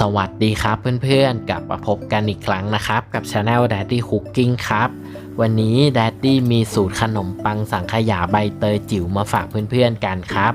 สวัสดีครับเพื่อนๆ กลับมาพบกันอีกครั้งนะครับ กับช anel Daddy Cooking ครับ วันนี้ Daddy มีสูตรขนมปังสังขยาใบเตยจิ๋วมาฝากเพื่อนๆกันครับ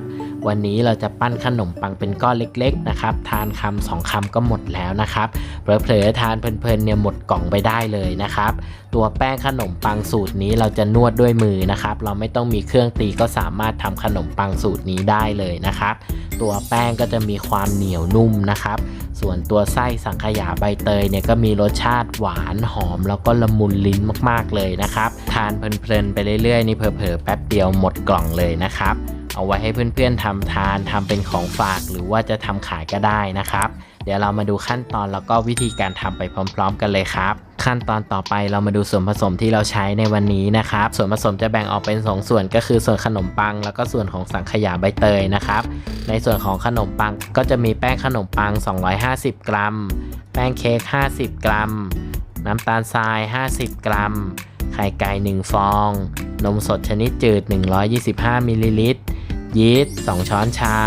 วันนี้เราจะปั้นขนมปังเป็นก้อนเล็กๆนะครับ ทานคำสองคำก็หมดแล้วนะครับเผลอๆทานเพลินๆเนี่ยหมดกล่องไปได้เลยนะครับ ตัวแป้งขนมปังสูตรนี้เราจะนวดด้วยมือนะครับ เราไม่ต้องมีเครื่องตีก็สามารถทำขนมปังสูตรนี้ได้เลยนะครับ ตัวแป้งก็จะมีความเหนียวนุ่มนะครับ ส่วนตัวไส้สังขยาใบเตยเนี่ยก็มีรสชาติหวานหอมแล้วก็ละมุนลิ้นมากๆเลยนะครับ ทานเพลินๆไปเรื่อยๆนี่เผลอๆแป๊บเดียวหมดกล่องเลยนะครับ เอาไว้ให้เพื่อนๆทำทานทำเป็นของฝากหรือว่าจะทำขายก็ได้นะครับ เดี๋ยวเรามาดูขั้นตอนแล้วก็วิธีการทำไปพร้อม ๆ กันเลยครับ ขั้นตอนต่อไปเรามาดูส่วนผสมที่เราใช้ในวันนี้นะครับ ส่วนผสมจะแบ่งออกเป็น 2 ส่วนก็คือส่วนขนมปัง แล้วก็ส่วนของสังขยาใบเตยนะครับ ในส่วนของขนมปังก็จะมีแป้งขนมปัง 250 กรัม แป้งเค้ก 50 กรัม น้ำตาลทราย 50 กรัมไข่ไก่ 1 ฟอง นมสดชนิดจืด 125 มิลลิลิตร ยีสต์2ช้อนชา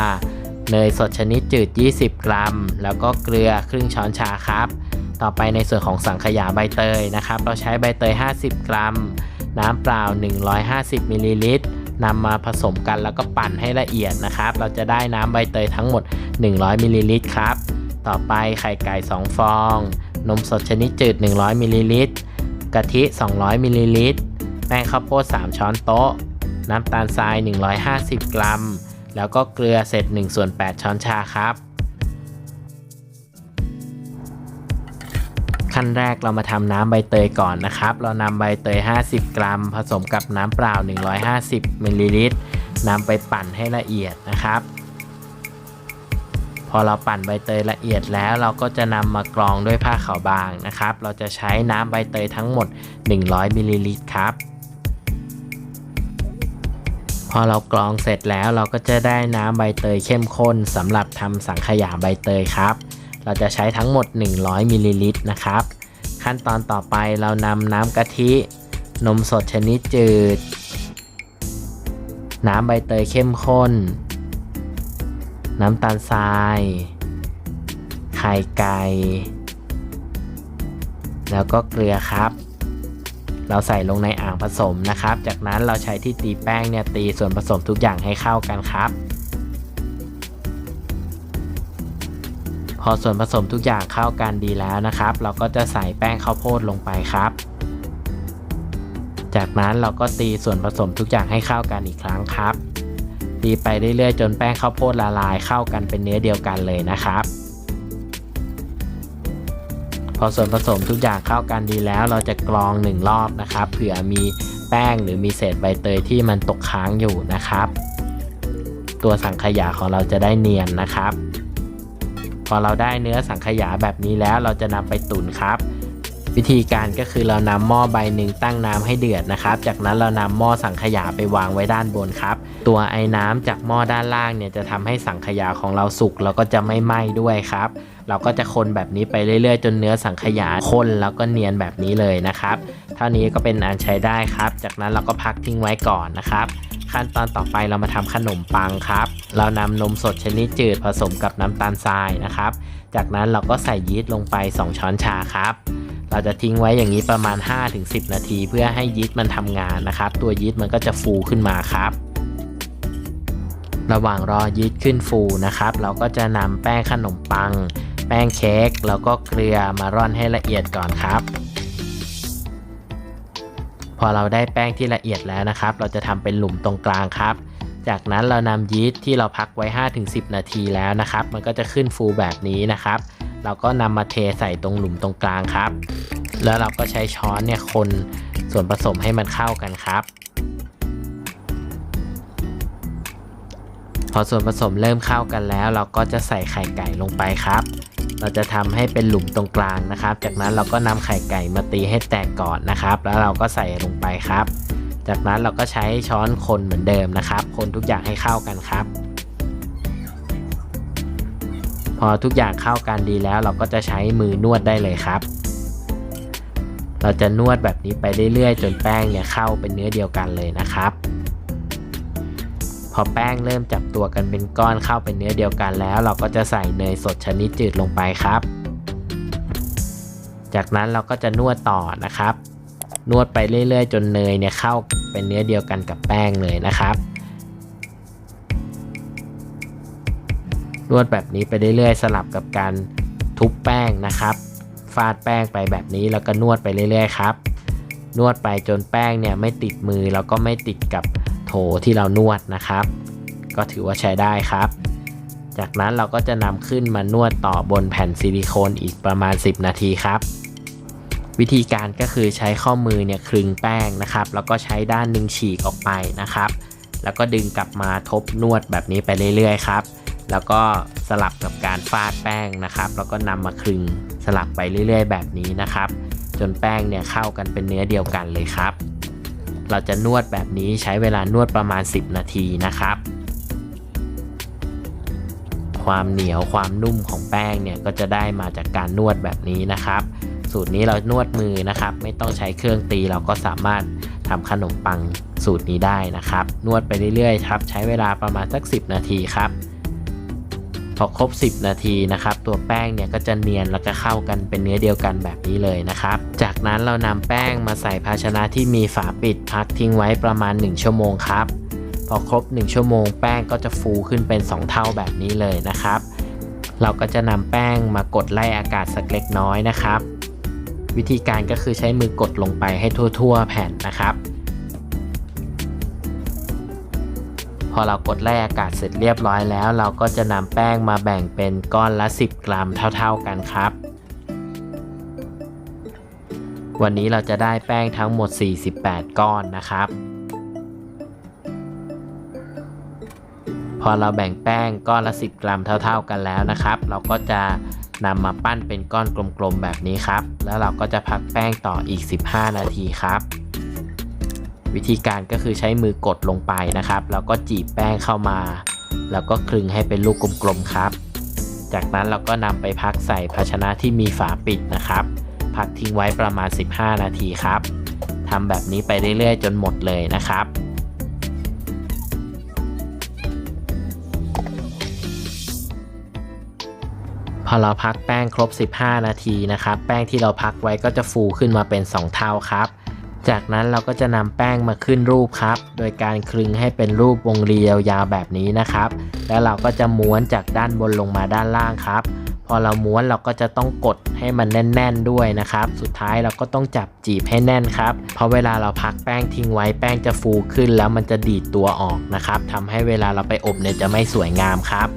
เนยสดชนิดจืด 20 กรัม แล้วก็เกลือครึ่งช้อนชาครับ ต่อไปในส่วนของสังขยาใบเตยนะครับ เราใช้ใบเตย 50 กรัม น้ำเปล่า 150มิลลิลิตรนำมาผสมกันแล้วก็ปั่นให้ละเอียดนะครับ เราจะได้น้ำใบเตยทั้งหมด 100มิลลิลิตรครับ ต่อไปไข่ไก่ 2 ฟอง นมสดชนิดจืด 100มิลลิลิตรกะทิ 200มิลลิลิตรแป้งข้าวโพด 3 ช้อนโต๊ะ น้ำตาลทราย 150 กรัม แล้วก็เกลือเศษ1ส่วน8ช้อนชาครับ ขั้นแรกเรามาทำน้ำใบเตยก่อนนะครับ เรานำใบเตย 50 กรัม ผสมกับน้ำเปล่า 150มิลลิลิตรนำไปปั่นให้ละเอียดนะครับ พอเราปั่นใบเตยละเอียดแล้วเราก็จะนำมากรองด้วยผ้าขาวบางนะครับ เราจะใช้น้ำใบเตยทั้งหมด 100มิลลิลิตรครับ พอเรากรองเสร็จแล้วเราก็จะได้น้ำใบเตยเข้มข้นสำหรับทำสังขยาใบเตยครับ เราจะใช้ทั้งหมด 100มิลลิลิตรนะครับ ขั้นตอนต่อไปเรานำน้ำกะทิ นมสดชนิดจืด น้ำใบเตยเข้มข้น น้ำตาลทราย ไข่ไก่ แล้วก็เกลือครับ เราใส่ลงในอ่างผสมนะครับ จากนั้นเราใช้ที่ตีแป้งเนี่ยตีส่วนผสมทุกอย่างให้เข้ากันครับ พอส่วนผสมทุกอย่างเข้ากันดีแล้วนะครับ เราก็จะใส่แป้งข้าวโพดลงไปครับ จากนั้นเราก็ตีส่วนผสมทุกอย่างให้เข้ากันอีกครั้งครับ ตีไปเรื่อยๆ จนแป้งข้าวโพดละลายเข้ากันเป็นเนื้อเดียวกันเลยนะครับ พอส่วนผสมทุกอย่างเข้ากันดีแล้ว เราจะกรองหนึ่งรอบนะครับเผื่อมีแป้งหรือมีเศษใบเตยที่มันตกค้างอยู่นะครับ ตัวสังขยาของเราจะได้เนียนนะครับ พอเราได้เนื้อสังขยาแบบนี้แล้วเราจะนำไปตุ๋นครับวิธีการก็คือเรานำหม้อใบหนึ่งตั้งน้ำให้เดือดนะครับ จากนั้นเรานำหม้อสังขยาไปวางไว้ด้านบนครับ ตัวไอ้น้ำจากหม้อด้านล่างเนี่ยจะทำให้สังขยาของเราสุกแล้วก็จะไม่ไหม้ด้วยครับ เราก็จะคนแบบนี้ไปเรื่อยๆ จนเนื้อสังขยาข้นแล้วก็เนียนแบบนี้เลยนะครับเท่านี้ก็เป็นอันใช้ได้ครับ จากนั้นเราก็พักทิ้งไว้ก่อนนะครับขั้นตอนต่อไปเรามาทำขนมปังครับ เรานำนมสดชนิดจืดผสมกับน้ำตาลทรายนะครับ จากนั้นเราก็ใส่ยีสต์ลงไป 2 ช้อนชาครับ เราจะทิ้งไว้อย่างนี้ประมาณ 5-10 นาที เพื่อให้ยีสต์มันทำงานนะครับ ตัวยีสต์มันก็จะฟูขึ้นมาครับ ระหว่างรอยีสต์ขึ้นฟูนะครับ เราก็จะนำแป้งขนมปัง แป้งเค้กแล้วก็เกลือมาร่อนให้ละเอียดก่อนครับ พอเราได้แป้งที่ละเอียดแล้วนะครับ เราจะทำเป็นหลุมตรงกลางครับ จากนั้นเรานำยีสต์ที่เราพักไว้ 5-10 นาทีแล้วนะครับ มันก็จะขึ้นฟูแบบนี้นะครับ เราก็นำมาเทใส่ตรงหลุมตรงกลางครับ แล้วเราก็ใช้ช้อนเนี่ยคนส่วนผสมให้มันเข้ากันครับ อส่วนผสมเริ่มเข้ากันแล้ว เราก็จะใส่ไข่ไก่ลงไปครับ เราจะทำให้เป็นหลุมตรงกลางนะครับ จากนั้นเราก็นำไข่ไก่มาตีให้แตกก่อนนะครับ แล้วเราก็ใส่ลงไปครับ จากนั้นเราก็ใช้ช้อนคนเหมือนเดิมนะครับ คนทุกอย่างให้เข้ากันครับ พอทุกอย่างเข้ากันดีแล้ว เราก็จะใช้มือนวดได้เลยครับ เราจะนวดแบบนี้ไปเรื่อยๆ จนแป้งเนี่ยเข้าเป็นเนื้อเดียวกันเลยนะครับ พอแป้งเริ่มจับตัวกันเป็นก้อนเข้าเป็นเนื้อเดียวกันแล้ว เราก็จะใส่เนยสดชนิดจืดลงไปครับ จากนั้นเราก็จะนวดต่อนะครับ นวดไปเรื่อยๆ จนเนยเนี่ยเข้าเป็นเนื้อเดียวกันกับแป้งเลยนะครับ นวดแบบนี้ไปเรื่อยๆ สลับกับการทุบแป้งนะครับ ฟาดแป้งไปแบบนี้แล้วก็นวดไปเรื่อยๆครับนวดไปจนแป้งเนี่ยไม่ติดมือแล้วก็ไม่ติดกับ ที่เรานวดนะครับ ก็ถือว่าใช้ได้ครับ จากนั้นเราก็จะนำขึ้นมานวดต่อบนแผ่นซิลิโคนอีกประมาณ 10 นาทีครับ วิธีการก็คือใช้ข้อมือเนี่ยคลึงแป้งนะครับ แล้วก็ใช้ด้านหนึ่งฉีกออกไปนะครับ แล้วก็ดึงกลับมาทบนวดแบบนี้ไปเรื่อยๆครับแล้วก็สลับกับการฟาดแป้งนะครับ แล้วก็นำมาคลึงสลับไปเรื่อยๆ แบบนี้นะครับ จนแป้งเนี่ยเข้ากันเป็นเนื้อเดียวกันเลยครับ เราจะนวดแบบนี้ใช้เวลานวดประมาณ 10 นาทีนะครับ ความเหนียวความนุ่มของแป้งเนี่ยก็จะได้มาจากการนวดแบบนี้นะครับ สูตรนี้เรานวดมือนะครับ ไม่ต้องใช้เครื่องตีเราก็สามารถทำขนมปังสูตรนี้ได้นะครับ นวดไปเรื่อยๆครับ ใช้เวลาประมาณสัก 10 นาทีครับ พอครบ 10 นาทีนะครับ ตัวแป้งเนี่ยก็จะเนียนแล้วก็เข้ากันเป็นเนื้อเดียวกันแบบนี้เลยนะครับ จากนั้นเรานำแป้งมาใส่ภาชนะที่มีฝาปิดพักทิ้งไว้ประมาณ 1 ชั่วโมงครับ พอครบ 1 ชั่วโมง แป้งก็จะฟูขึ้นเป็น 2 เท่าแบบนี้เลยนะครับ เราก็จะนำแป้งมากดไล่อากาศสักเล็กน้อยนะครับ วิธีการก็คือใช้มือกดลงไปให้ทั่ว ๆ แผ่นนะครับ อเรากดไล่อากาศเสร็จเรียบร้อยแล้ว เราก็จะนำแป้งมาแบ่งเป็นก้อนละ 10 กรัมเท่า ๆกันครับ วันนี้เราจะได้แป้งทั้งหมด 48 ก้อนนะครับ พอเราแบ่งแป้งก้อนละ 10 กรัมเท่า ๆกันแล้วนะครับ เราก็จะนำมาปั้นเป็นก้อนกลมๆแบบนี้ครับ แล้วเราก็จะพักแป้งต่ออีก 15 นาทีครับ วิธีการก็คือใช้มือกดลงไปนะครับ แล้วก็จีบแป้งเข้ามา แล้วก็คลึงให้เป็นลูกกลมๆครับ จากนั้นเราก็นำไปพักใส่ภาชนะที่มีฝาปิดนะครับ พักทิ้งไว้ประมาณ 15 นาทีครับทำแบบนี้ไปเรื่อยๆ จนหมดเลยนะครับพอเราพักแป้งครบ 15 นาทีนะครับ แป้งที่เราพักไว้ก็จะฟูขึ้นมาเป็น 2 เท่าครับ จากนั้นเราก็จะนำแป้งมาขึ้นรูปครับ โดยการคลึงให้เป็นรูปวงรียาวๆแบบนี้นะครับ แล้วเราก็จะม้วนจากด้านบนลงมาด้านล่างครับ พอเราม้วนเราก็จะต้องกดให้มันแน่น ๆด้วยนะครับ สุดท้ายเราก็ต้องจับจีบให้แน่นครับ เพราะเวลาเราพักแป้งทิ้งไว้แป้งจะฟูขึ้น แล้วมันจะดีดตัวออกนะครับทำให้เวลาเราไปอบเนี่ยจะไม่สวยงามครับ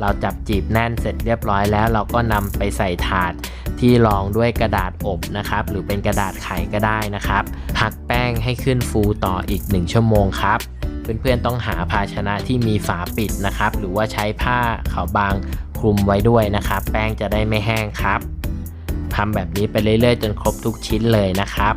เราจับจีบแน่นเสร็จเรียบร้อยแล้วเราก็นำไปใส่ถาดที่รองด้วยกระดาษอบนะครับ หรือเป็นกระดาษไขก็ได้นะครับ พักแป้งให้ขึ้นฟูต่ออีก 1 ชั่วโมงครับเพื่อนๆต้องหาภาชนะที่มีฝาปิดนะครับ หรือว่าใช้ผ้าขาวบางคลุมไว้ด้วยนะครับ แป้งจะได้ไม่แห้งครับทำแบบนี้ไปเรื่อยๆ จนครบทุกชิ้นเลยนะครับ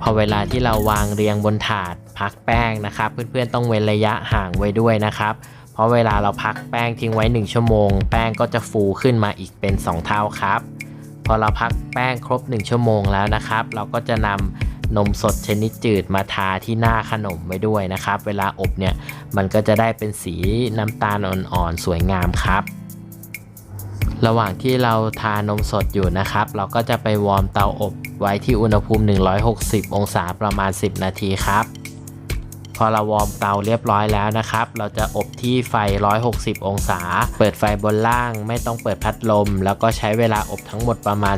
พอเวลาที่เราวางเรียงบนถาด พักแป้งนะครับ เพื่อนๆต้องเว้นระยะห่างไว้ด้วยนะครับ เพราะเวลาเราพักแป้งทิ้งไว้ 1 ชั่วโมง แป้งก็จะฟูขึ้นมาอีกเป็น 2 เท่าครับ พอเราพักแป้งครบ 1 ชั่วโมงแล้วนะครับ เราก็จะนำนมสดชนิดจืดมาทาที่หน้าขนมไว้ด้วยนะครับ เวลาอบเนี่ยมันก็จะได้เป็นสีน้ำตาลอ่อนๆสวยงามครับ ระหว่างที่เราทานมสดอยู่นะครับ เราก็จะไปวอร์มเตาอบไว้ที่อุณหภูมิ 160 องศาประมาณ 10 นาทีครับ พอเราวอร์มเตาเรียบร้อยแล้วนะครับ เราจะอบที่ไฟ 160 องศา เปิดไฟบนล่าง ไม่ต้องเปิดพัดลม แล้วก็ใช้เวลาอบทั้งหมดประมาณ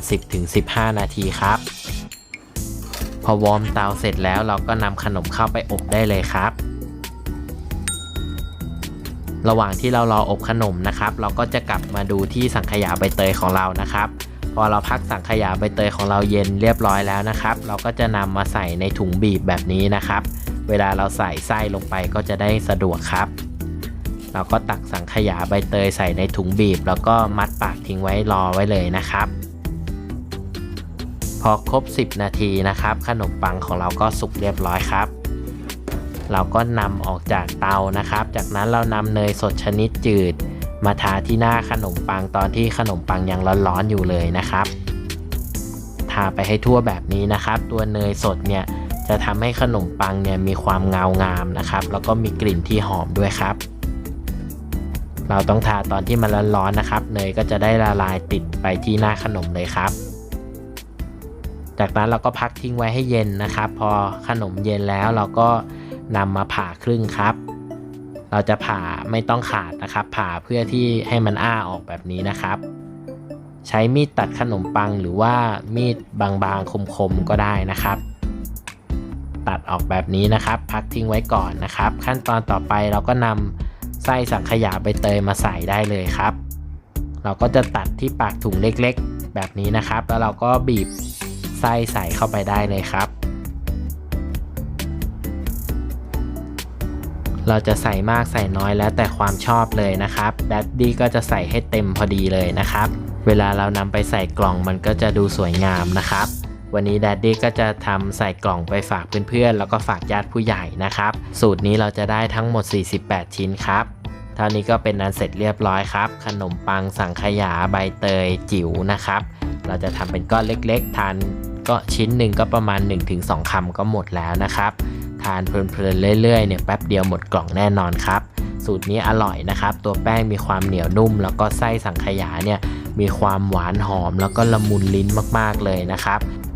10-15 นาทีครับ พอวอร์มเตาเสร็จแล้วเราก็นำขนมเข้าไปอบได้เลยครับระหว่างที่เรารออบขนมนะครับ เราก็จะกลับมาดูที่สังขยาใบเตยของเรานะครับ พอเราพักสังขยาใบเตยของเราเย็นเรียบร้อยแล้วนะครับ เราก็จะนำมาใส่ในถุงบีบแบบนี้นะครับ เวลาเราใส่ไส้ลงไปก็จะได้สะดวกครับ เราก็ตักสังขยาใบเตยใส่ในถุงบีบ แล้วก็มัดปากทิ้งไว้รอไว้เลยนะครับ พอครบ 10 นาทีนะครับ ขนมปังของเราก็สุกเรียบร้อยครับ เราก็นำออกจากเตานะครับ จากนั้นเรานำเนยสดชนิดจืด มาทาที่หน้าขนมปังตอนที่ขนมปังยังร้อนๆอยู่เลยนะครับทาไปให้ทั่วแบบนี้นะครับ ตัวเนยสดเนี่ย จะทำให้ขนมปังเนี่ยมีความเงางามนะครับ แล้วก็มีกลิ่นที่หอมด้วยครับ เราต้องทาตอนที่มันร้อนๆนะครับเนยก็จะได้ละลายติดไปที่หน้าขนมเลยครับ จากนั้นเราก็พักทิ้งไว้ให้เย็นนะครับ พอขนมเย็นแล้วเราก็นำมาผ่าครึ่งครับ เราจะผ่าไม่ต้องขาดนะครับ ผ่าเพื่อที่ให้มันอ้าออกแบบนี้นะครับใช้มีดตัดขนมปังหรือว่ามีดบางๆ คมๆ ก็ได้นะครับ ตัดออกแบบนี้นะครับ พักทิ้งไว้ก่อนนะครับ ขั้นตอนต่อไปเราก็นำไส้สังขยาใบเตยมาใส่ได้เลยครับ เราก็จะตัดที่ปากถุงเล็กๆ แบบนี้นะครับ แล้วเราก็บีบไส้ใส่เข้าไปได้เลยครับ เราจะใส่มากใส่น้อยแล้วแต่ความชอบเลยนะครับแดดดี้ก็จะใส่ให้เต็มพอดีเลยนะครับ เวลาเรานำไปใส่กล่องมันก็จะดูสวยงามนะครับ วันนี้ดัดดี้ก็จะทำใส่กล่องไปฝากเพื่อนๆ แล้วก็ฝากญาติผู้ใหญ่นะครับ สูตรนี้เราจะได้ทั้งหมด 48 ชิ้นครับเท่านี้ก็เป็นอันเสร็จเรียบร้อยครับ ขนมปังสังขยาใบเตยจิ๋วนะครับ เราจะทำเป็นก้อนเล็กๆ ทานก็ชิ้นหนึ่งก็ประมาณ 1-2คำก็หมดแล้วนะครับ ทานเพลินๆเรื่อยๆเนี่ยแป๊บเดียวหมดกล่องแน่นอนครับ สูตรนี้อร่อยนะครับ ตัวแป้งมีความเหนียวนุ่ม แล้วก็ไส้สังขยาเนี่ยมีความหวานหอมแล้วก็ละมุนลิ้นมากๆเลยนะครับ